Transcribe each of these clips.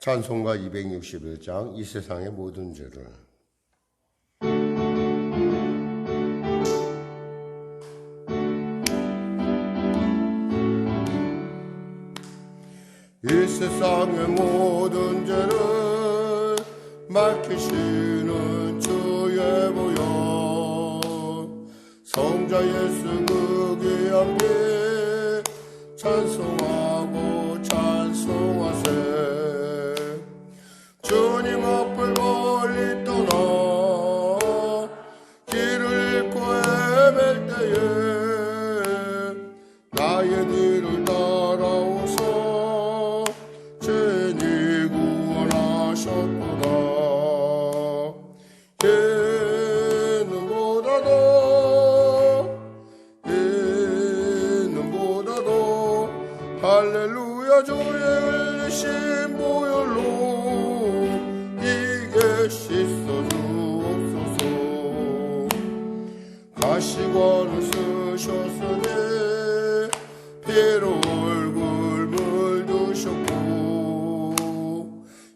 찬송가 261장 이 세상의 모든 죄를. 이 세상의 모든 죄를 맡기시는 주의 보여. 성자 예수 그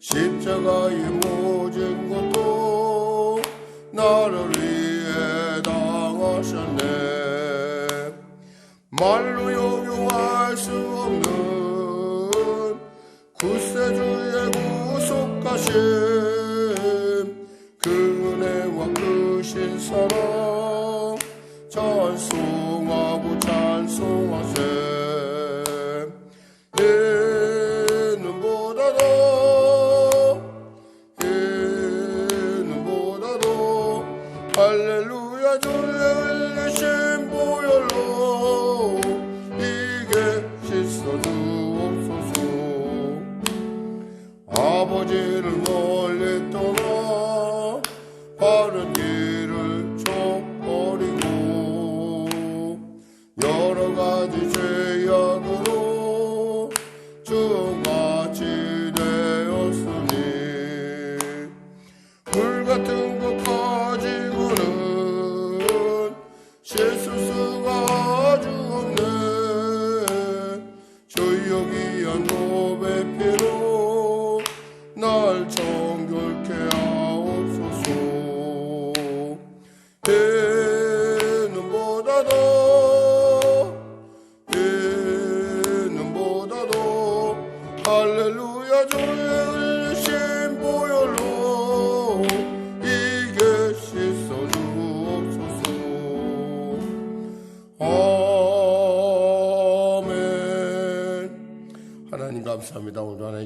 십자가의 모진 것도 나를 위해 당하셨네. 말로 용용할 수 없는 구세주의 구속하심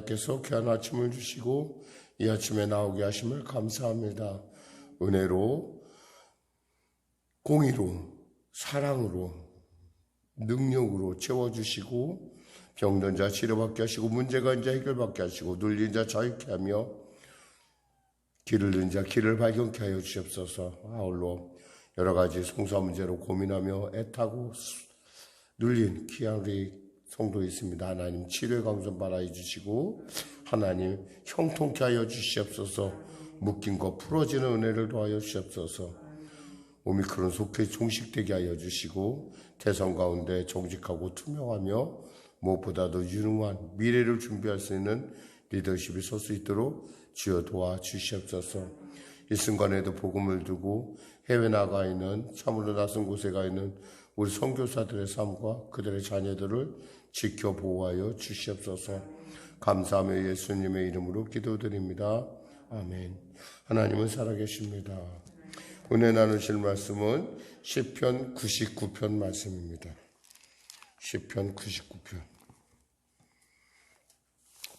하나님께서 귀한 아침을 주시고 이 아침에 나오게 하심을 감사합니다. 은혜로 공의로 사랑으로 능력으로 채워주시고 병든 자 치료받게 하시고 문제가 인자 해결받게 하시고 눌린 자 자유케 하며 길을 잃은 자 길을 발견케 하여 주시옵소서. 아울러 여러 가지 송사 문제로 고민하며 애타고 눌린 귀한 우리 성도 있습니다. 하나님 치료의 강선 바라해 주시고 하나님 형통케 하여 주시옵소서. 묶인 것 풀어지는 은혜를 더하여 주시옵소서. 오미크론 속해 종식되게 하여 주시고 대선 가운데 정직하고 투명하며 무엇보다도 유능한 미래를 준비할 수 있는 리더십이 설 수 있도록 주여 도와 주시옵소서. 이 순간에도 복음을 두고 해외 나가 있는 참으로 낯선 곳에 가 있는 우리 선교사들의 삶과 그들의 자녀들을 지켜 보호하여 주시옵소서 감사하며 예수님의 이름으로 기도드립니다. 아멘. 하나님은 살아계십니다. 은혜 나누실 말씀은 시편 99편 말씀입니다. 시편 99편.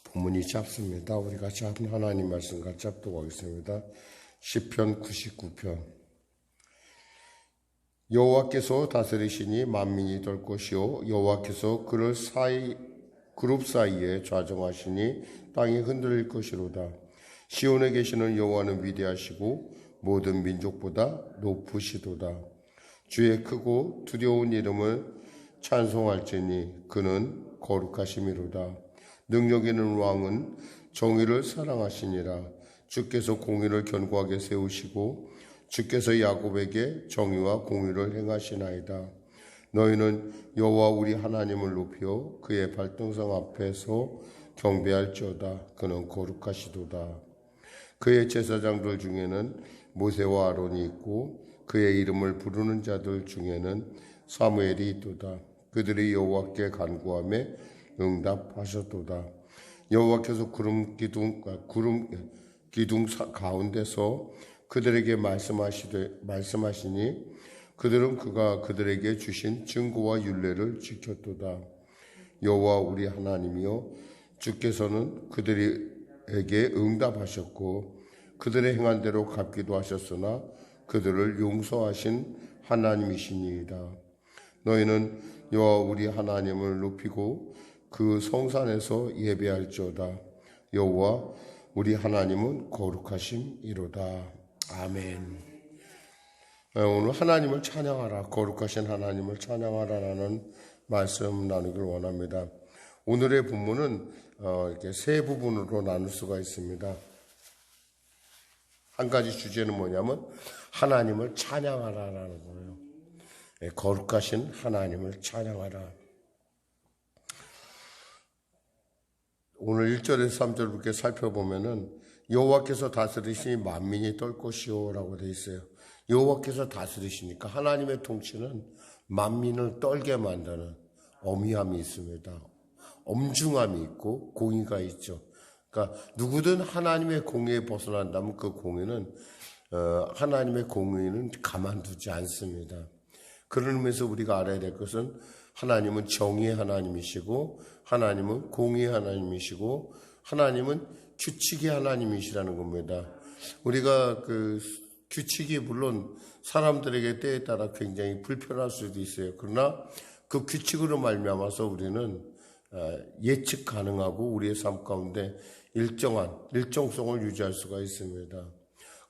본문이 짧습니다. 우리가 짧은 하나님 말씀 같이 합독하겠습니다. 시편 99편. 여호와께서 다스리시니 만민이 될 것이요 여호와께서 그를 사이 그룹 사이에 좌정하시니 땅이 흔들릴 것이로다. 시온에 계시는 여호와는 위대하시고 모든 민족보다 높으시도다. 주의 크고 두려운 이름을 찬송할지니 그는 거룩하심이로다. 능력 있는 왕은 정의를 사랑하시니라. 주께서 공의를 견고하게 세우시고 주께서 야곱에게 정의와 공의를 행하시나이다. 너희는 여호와 우리 하나님을 높여 그의 발등상 앞에서 경배할지어다. 그는 거룩하시도다. 그의 제사장들 중에는 모세와 아론이 있고 그의 이름을 부르는 자들 중에는 사무엘이 있도다. 그들이 여호와께 간구함에 응답하셨도다. 여호와께서 구름 기둥 아, 구름 기둥 사- 가운데서 그들에게 말씀하시되 말씀하시니 그들은 그가 그들에게 주신 증거와 율례를 지켰도다. 여호와 우리 하나님이여 주께서는 그들에게 응답하셨고 그들의 행한 대로 갚기도 하셨으나 그들을 용서하신 하나님이시니이다. 너희는 여호와 우리 하나님을 높이고 그 성산에서 예배할지어다. 여호와 우리 하나님은 거룩하심이로다. 아멘. 어, 오늘 하나님을 찬양하라, 거룩하신 하나님을 찬양하라라는 말씀 나누길 원합니다. 오늘의 본문은 어, 이렇게 세 부분으로 나눌 수가 있습니다. 한 가지 주제는 뭐냐면 하나님을 찬양하라라는 거예요. 예, 거룩하신 하나님을 찬양하라. 오늘 1절에서 3절 이렇게 살펴보면은 여호와께서 다스리시니 만민이 떨 것이요라고 돼 있어요. 여호와께서 다스리시니까 하나님의 통치는 만민을 떨게 만드는 어미함이 있습니다. 엄중함이 있고 공의가 있죠. 그러니까 누구든 하나님의 공의에 벗어난다면 그 공의는 어, 하나님의 공의는 가만두지 않습니다. 그런 의미에서 우리가 알아야 될 것은 하나님은 정의의 하나님이시고 하나님은 공의의 하나님이시고 하나님은 규칙의 하나님이시라는 겁니다. 우리가 그 규칙이 물론 사람들에게 때에 따라 굉장히 불편할 수도 있어요. 그러나 그 규칙으로 말미암아서 우리는 어, 예측 가능하고 우리의 삶 가운데 일정한 일정성을 유지할 수가 있습니다.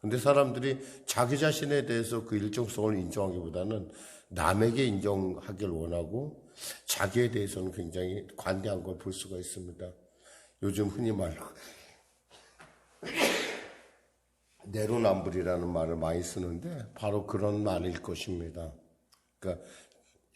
근데 사람들이 자기 자신에 대해서 그 일정성을 인정하기보다는 남에게 인정하길 원하고 자기에 대해서는 굉장히 관대한 걸 볼 수가 있습니다. 요즘 흔히 말로 내로남불이라는 말을 많이 쓰는데 바로 그런 말일 것입니다. 그러니까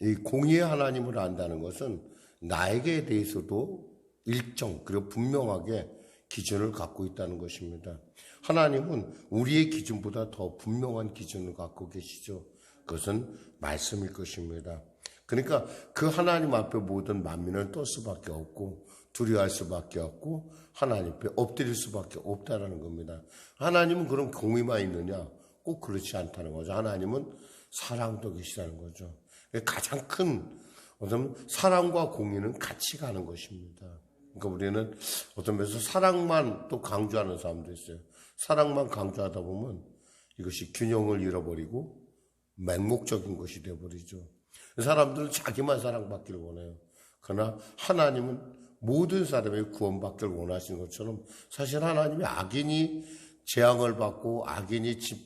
이 공의의 하나님을 안다는 것은 나에게 대해서도 일정 그리고 분명하게 기준을 갖고 있다는 것입니다. 하나님은 우리의 기준보다 더 분명한 기준을 갖고 계시죠. 그것은 말씀일 것입니다. 그러니까 그 하나님 앞에 모든 만민을 뜰 수밖에 없고 두려워할 수밖에 없고 하나님 앞에 엎드릴 수밖에 없다라는 겁니다. 하나님은 그런 공의만 있느냐? 꼭 그렇지 않다는 거죠. 하나님은 사랑도 계시다는 거죠. 가장 큰 어떤 사랑과 공의는 같이 가는 것입니다. 그러니까 우리는 어떤 면에서 사랑만 또 강조하는 사람도 있어요. 사랑만 강조하다 보면 이것이 균형을 잃어버리고 맹목적인 것이 되어버리죠. 사람들은 자기만 사랑받기를 원해요. 그러나 하나님은 모든 사람이 구원받기를 원하시는 것처럼 사실 하나님이 악인이 재앙을 받고 악인이 집,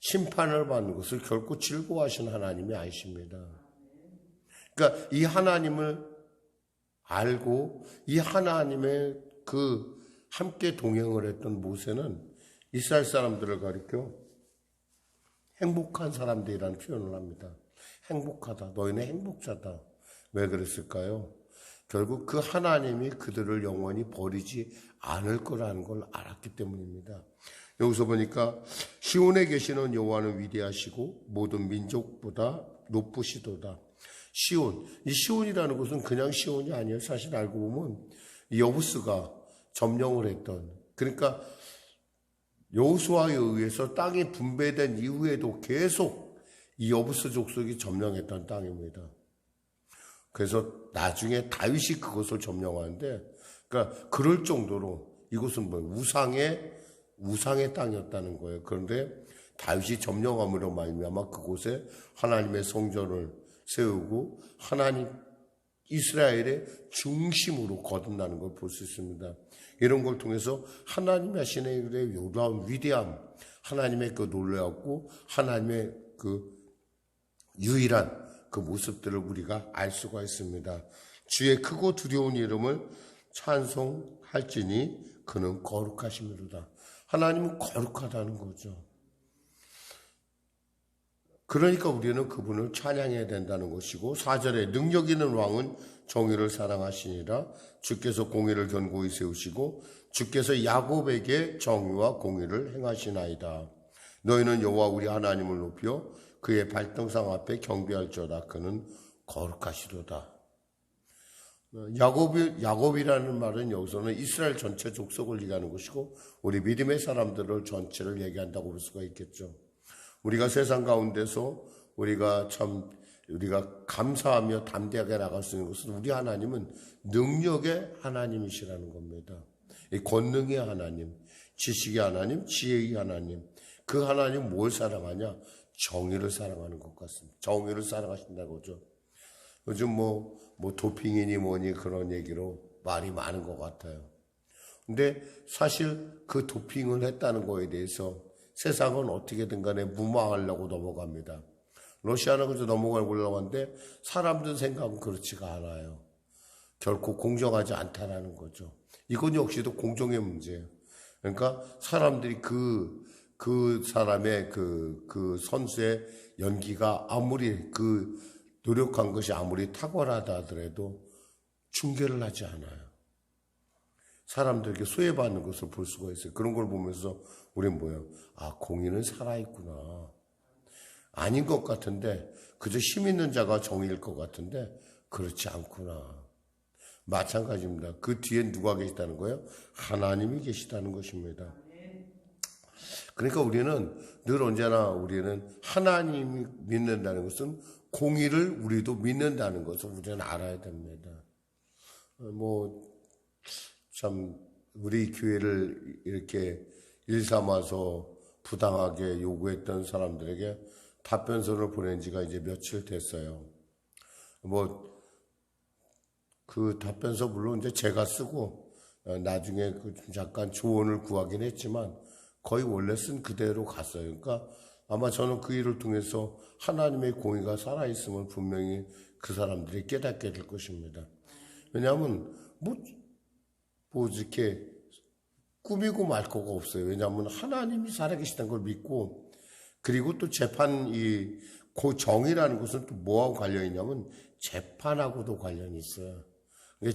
심판을 받는 것을 결코 즐거워하시는 하나님이 아니십니다. 그러니까 이 하나님을 알고 이 하나님의 그 함께 동행을 했던 모세는 이스라엘 사람들을 가리켜 행복한 사람들이라는 표현을 합니다. 행복하다. 너희는 행복자다. 왜 그랬을까요? 결국 그 하나님이 그들을 영원히 버리지 않을 거라는 걸 알았기 때문입니다. 여기서 보니까 시온에 계시는 여호와는 위대하시고 모든 민족보다 높으시도다. 시온, 이 시온이라는 곳은 그냥 시온이 아니에요. 사실 알고 보면 여부스가 점령을 했던 그러니까 여호수아에 의해서 땅이 분배된 이후에도 계속 이 여부스 족속이 점령했던 땅입니다. 그래서 나중에 다윗이 그것을 점령하는데, 그러니까 그럴 정도로 이곳은 뭐 우상의 우상의 땅이었다는 거예요. 그런데 다윗이 점령함으로 말미암아 그곳에 하나님의 성전을 세우고 하나님 이스라엘의 중심으로 거듭나는 걸 볼 수 있습니다. 이런 걸 통해서 하시는 일의 요라운 위대함, 하나님의 그 놀라웠고 하나님의 그 유일한 그 모습들을 우리가 알 수가 있습니다. 주의 크고 두려운 이름을 찬송할지니 그는 거룩하심이로다. 하나님은 거룩하다는 거죠. 그러니까 우리는 그분을 찬양해야 된다는 것이고 사절에 능력 있는 왕은 정의를 사랑하시니라 주께서 공의를 견고히 세우시고 주께서 야곱에게 정의와 공의를 행하시나이다. 너희는 여호와 우리 하나님을 높여 그의 발등상 앞에 경배할지어다 그는 거룩하시도다. 야곱이, 야곱이라는 말은 여기서는 이스라엘 전체 족속을 얘기하는 것이고 우리 믿음의 사람들을 전체를 얘기한다고 볼 수가 있겠죠. 우리가 세상 가운데서 우리가 참 우리가 감사하며 담대하게 나갈 수 있는 것은 우리 하나님은 능력의 하나님이시라는 겁니다. 이 권능의 하나님, 지식의 하나님, 지혜의 하나님. 그 하나님 뭘 사랑하냐? 정의를 사랑하는 것 같습니다. 정의를 사랑하신다고 죠 요즘 뭐, 뭐 도핑이니 뭐니 그런 얘기로 말이 많은 것 같아요. 근데 사실 그 도핑을 했다는 거에 대해서 세상은 어떻게든 간에 무마하려고 넘어갑니다. 러시아는 그저 넘어가려고 하는데 사람들 생각은 그렇지가 않아요. 결코 공정하지 않다라는 거죠. 이건 역시도 공정의 문제예요. 그러니까 사람들이 그, 그 사람의 그, 그 선수의 연기가 아무리 그 노력한 것이 아무리 탁월하다 하더라도 충계를 하지 않아요. 사람들에게 소외받는 것을 볼 수가 있어요. 그런 걸 보면서 우리는 뭐예요? 아, 공의는 살아있구나. 아닌 것 같은데, 그저 힘 있는 자가 정의일 것 같은데, 그렇지 않구나. 마찬가지입니다. 그 뒤에 누가 계시다는 거예요? 하나님이 계시다는 것입니다. 그러니까 우리는 늘 언제나 우리는 하나님이 믿는다는 것은 공의를 우리도 믿는다는 것을 우리는 알아야 됩니다. 뭐, 참, 우리 교회를 이렇게 일삼아서 부당하게 요구했던 사람들에게 답변서를 보낸 지가 이제 며칠 됐어요. 뭐, 그 답변서 물론 이제 제가 쓰고 어, 나중에 그 잠깐 조언을 구하긴 했지만 거의 원래 쓴 그대로 갔어요. 그러니까 아마 저는 그 일을 통해서 하나님의 공의가 살아있음을 분명히 그 사람들이 깨닫게 될 것입니다. 왜냐하면 뭐, 뭐 이렇게 꾸미고 말 거가 없어요. 왜냐하면 하나님이 살아계시다는 걸 믿고 그리고 또 재판 이그 정의라는 것은 또 뭐하고 관련이 있냐면 재판하고도 관련이 있어요.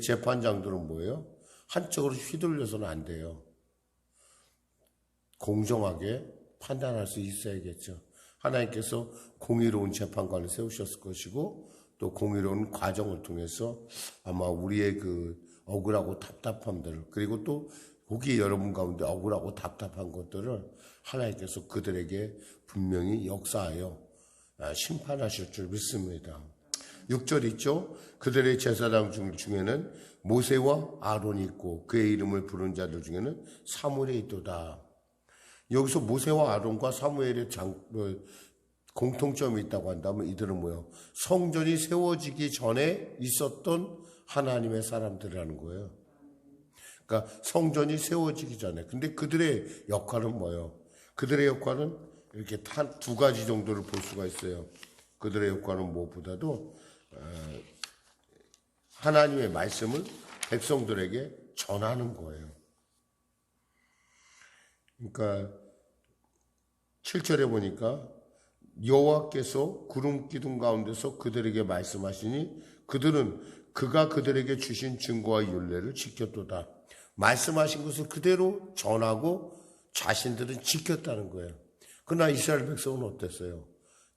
재판장들은 뭐예요? 한쪽으로 휘둘려서는 안 돼요. 공정하게 판단할 수 있어야겠죠. 하나님께서 공의로운 재판관을 세우셨을 것이고 또 공의로운 과정을 통해서 아마 우리의 그 억울하고 답답함들 그리고 또 거기 여러분 가운데 억울하고 답답한 것들을 하나님께서 그들에게 분명히 역사하여 아, 심판하실 줄 믿습니다. 6절 있죠? 그들의 제사장 중에는 모세와 아론이 있고 그의 이름을 부른 자들 중에는 사무엘이 있도다. 여기서 모세와 아론과 사무엘의 장, 어, 공통점이 있다고 한다면 이들은 뭐예요? 성전이 세워지기 전에 있었던 하나님의 사람들이라는 거예요. 그러니까 성전이 세워지기 전에. 근데 그들의 역할은 뭐예요? 그들의 역할은 이렇게 두 가지 정도를 볼 수가 있어요. 그들의 역할은 무엇보다도 어, 하나님의 말씀을 백성들에게 전하는 거예요. 그러니까 7절에 보니까 여호와께서 구름 기둥 가운데서 그들에게 말씀하시니 그들은 그가 그들에게 주신 증거와 윤례를 지켰도다. 말씀하신 것을 그대로 전하고 자신들은 지켰다는 거예요. 그러나 이스라엘 백성은 어땠어요?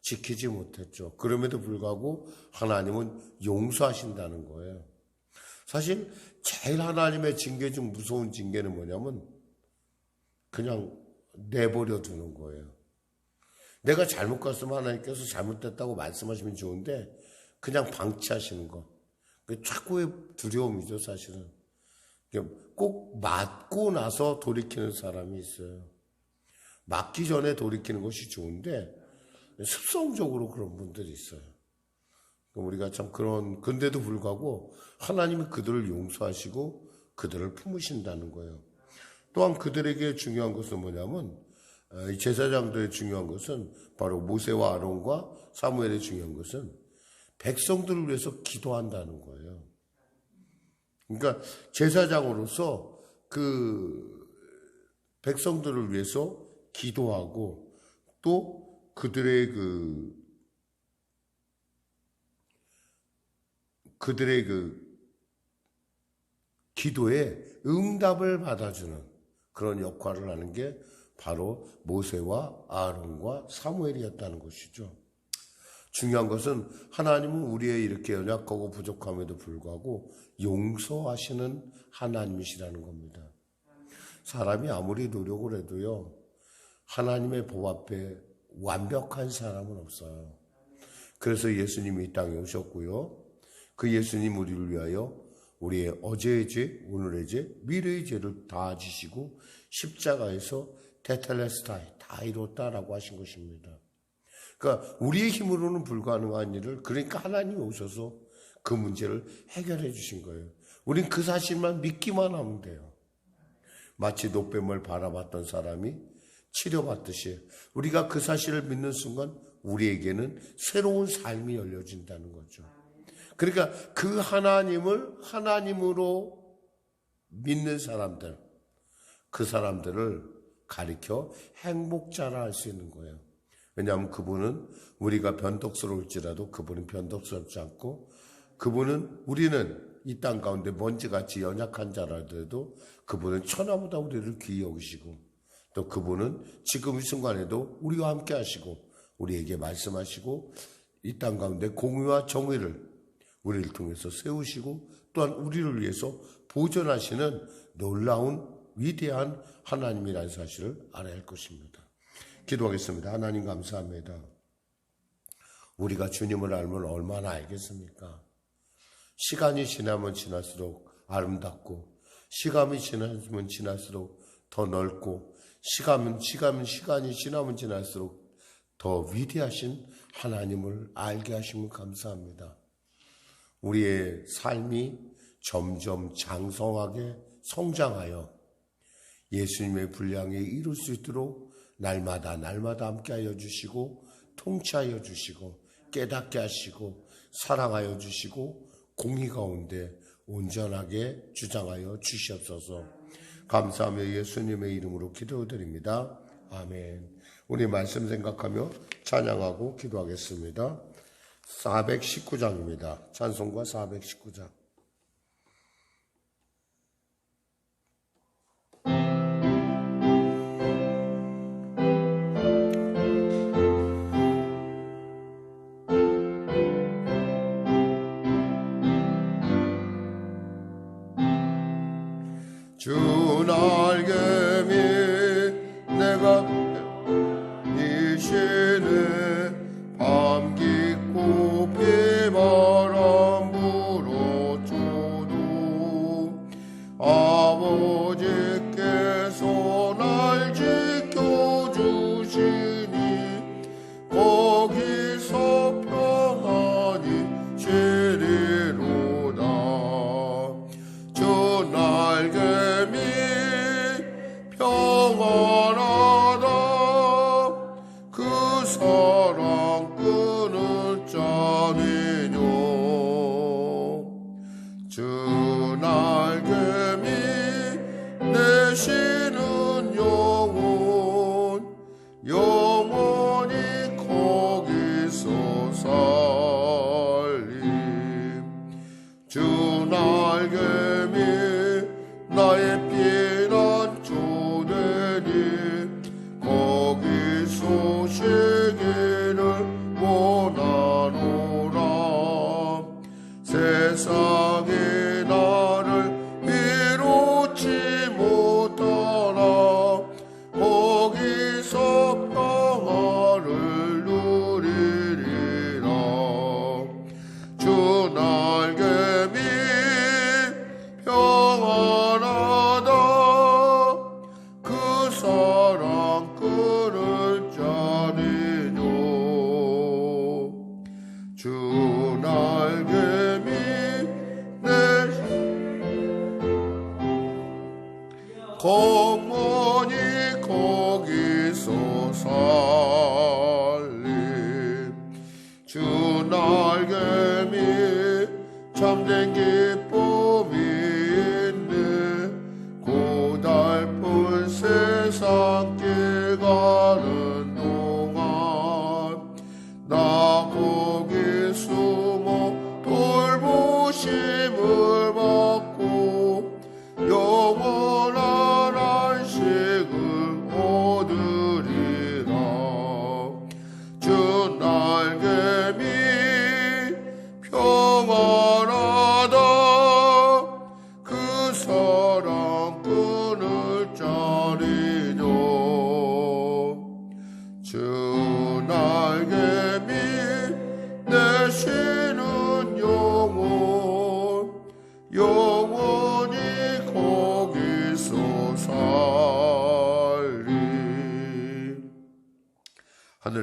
지키지 못했죠. 그럼에도 불구하고 하나님은 용서하신다는 거예요. 사실 제일 하나님의 징계 중 무서운 징계는 뭐냐면 그냥 내버려 두는 거예요. 내가 잘못 갔으면 하나님께서 잘못됐다고 말씀하시면 좋은데 그냥 방치하시는 거. 그 최고의 두려움이죠, 사실은. 꼭 맞고 나서 돌이키는 사람이 있어요. 맞기 전에 돌이키는 것이 좋은데 습성적으로 그런 분들이 있어요. 우리가 참 그런, 근데도 불구하고 하나님이 그들을 용서하시고 그들을 품으신다는 거예요. 또한 그들에게 중요한 것은 뭐냐면, 어, 이 제사장들의 중요한 것은 바로 모세와 아론과 사무엘의 중요한 것은 백성들을 위해서 기도한다는 거예요. 그러니까 제사장으로서 그 백성들을 위해서 기도하고 또 그들의 그 그들의 그 기도에 응답을 받아주는 그런 역할을 하는 게 바로 모세와 아론과 사무엘이었다는 것이죠. 중요한 것은 하나님은 우리의 이렇게 연약하고 부족함에도 불구하고 용서하시는 하나님이시라는 겁니다. 사람이 아무리 노력을 해도요, 하나님의 법 앞에 완벽한 사람은 없어요. 그래서 예수님이 이 땅에 오셨고요. 그 예수님 우리를 위하여 우리의 어제의 죄, 오늘의 죄, 미래의 죄를 다 지시고 십자가에서 테텔레스타이 다 이뤘다라고 하신 것입니다. 그러니까 우리의 힘으로는 불가능한 일을 그러니까 하나님이 오셔서 그 문제를 해결해 주신 거예요. 우린 그 사실만 믿기만 하면 돼요. 마치 노뱀을 바라봤던 사람이 치료받듯이 우리가 그 사실을 믿는 순간 우리에게는 새로운 삶이 열려진다는 거죠. 그러니까 그 하나님을 하나님으로 믿는 사람들, 그 사람들을 가리켜 행복자라 할 수 있는 거예요. 왜냐하면 그분은 우리가 변덕스러울지라도 그분은 변덕스럽지 않고 그분은 우리는 이 땅 가운데 먼지같이 연약한 자라도 그분은 천하보다 우리를 귀히 여기시고 또 그분은 지금 이 순간에도 우리와 함께 하시고 우리에게 말씀하시고 이 땅 가운데 공의와 정의를 우리를 통해서 세우시고 또한 우리를 위해서 보존하시는 놀라운 위대한 하나님이라는 사실을 알아야 할 것입니다. 기도하겠습니다. 하나님 감사합니다. 우리가 주님을 알면 얼마나 알겠습니까? 시간이 지나면 지날수록 아름답고 시간이 지나면 지날수록 더 넓고 시간은 시간은 시간이 지나면 지날수록 더 위대하신 하나님을 알게 하시면 감사합니다. 우리의 삶이 점점 장성하게 성장하여 예수님의 분량에 이룰 수 있도록 날마다 날마다 함께하여 주시고 통치하여 주시고 깨닫게 하시고 사랑하여 주시고 공의 가운데 온전하게 주장하여 주시옵소서. 감사하며 예수님의 이름으로 기도드립니다. 아멘. 우리 말씀 생각하며 찬양하고 기도하겠습니다. 419장입니다. 찬송과 419장. 날개미 내가